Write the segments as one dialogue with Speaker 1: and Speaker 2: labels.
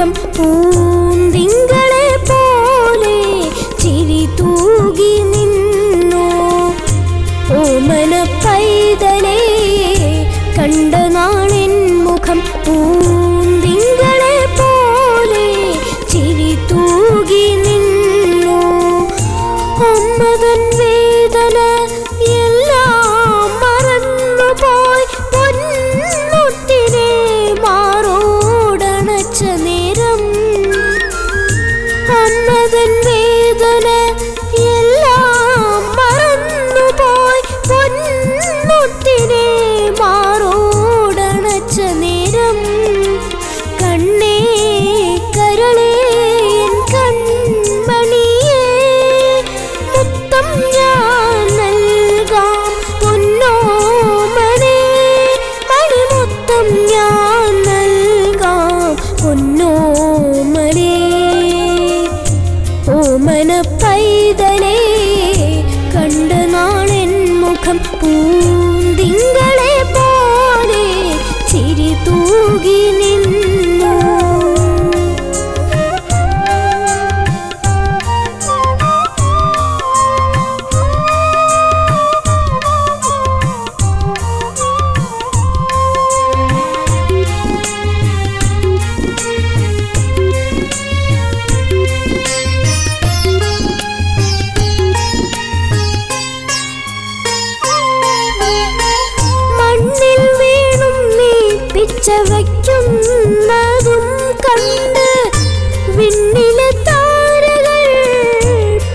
Speaker 1: മുഖം പൂന്തിങ്കളെ പോലെ ചിരി തൂകി നിന്നു. ഓമന പൈതലേ കണ്ട പൈതലേ കണ്ട നാളെൻ മുഖം പൂന്തിങ്കളെ വയ്ക്കുന്നതും കണ്ട് വിണ്ണിലെ താരകൾ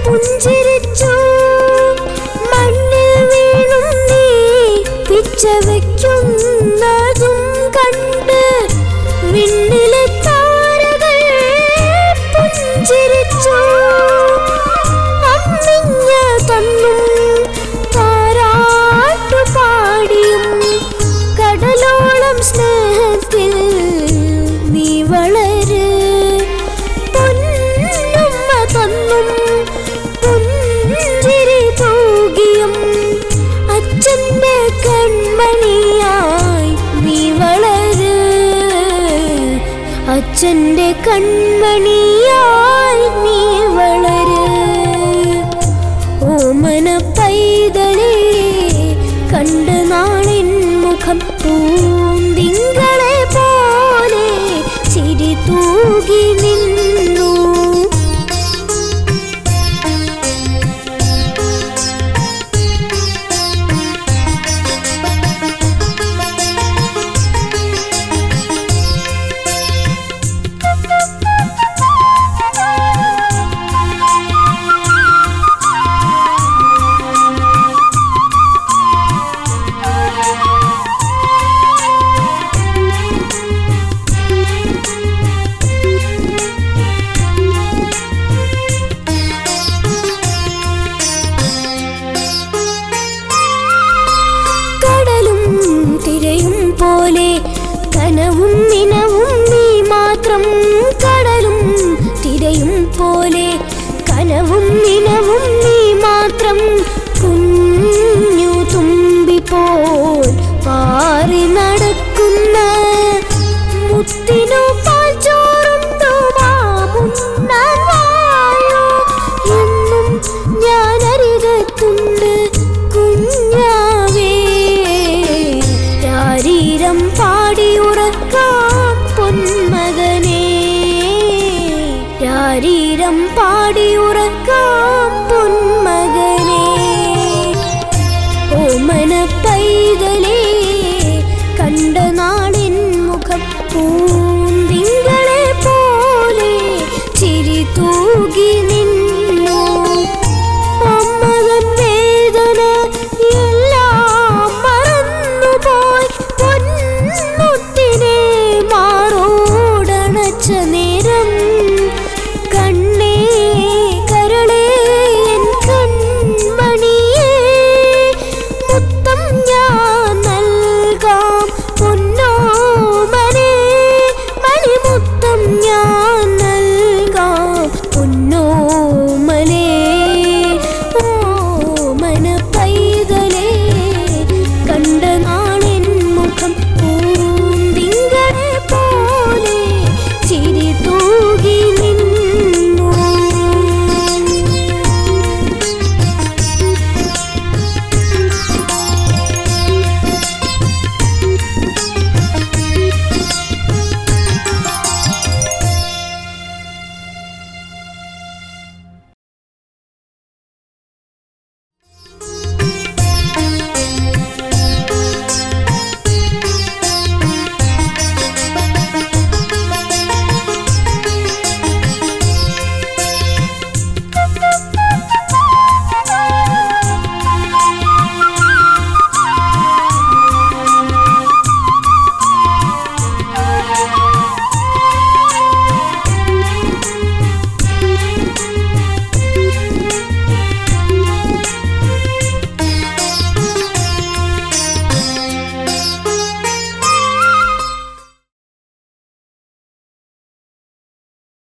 Speaker 1: പുഞ്ചിരിച്ചു. മണ്ണിൽ വീണും നീ പിച്ച അച്ഛന്റെ കൺമണിയായി നീ വളര്. ഓമന പൈതലേ കണ്ട നാളിൻ മുഖം പൂന്തിങ്കളെ പോലെ കനവും നിലവും നീ മാത്രം കുഞ്ഞു തുമ്പി പോൽ പാറി നടക്കുന്ന മുത്തിനു പാടിയുറക്കാം പൊന്മകനേ ശരീരം പാടിയുറക്കാം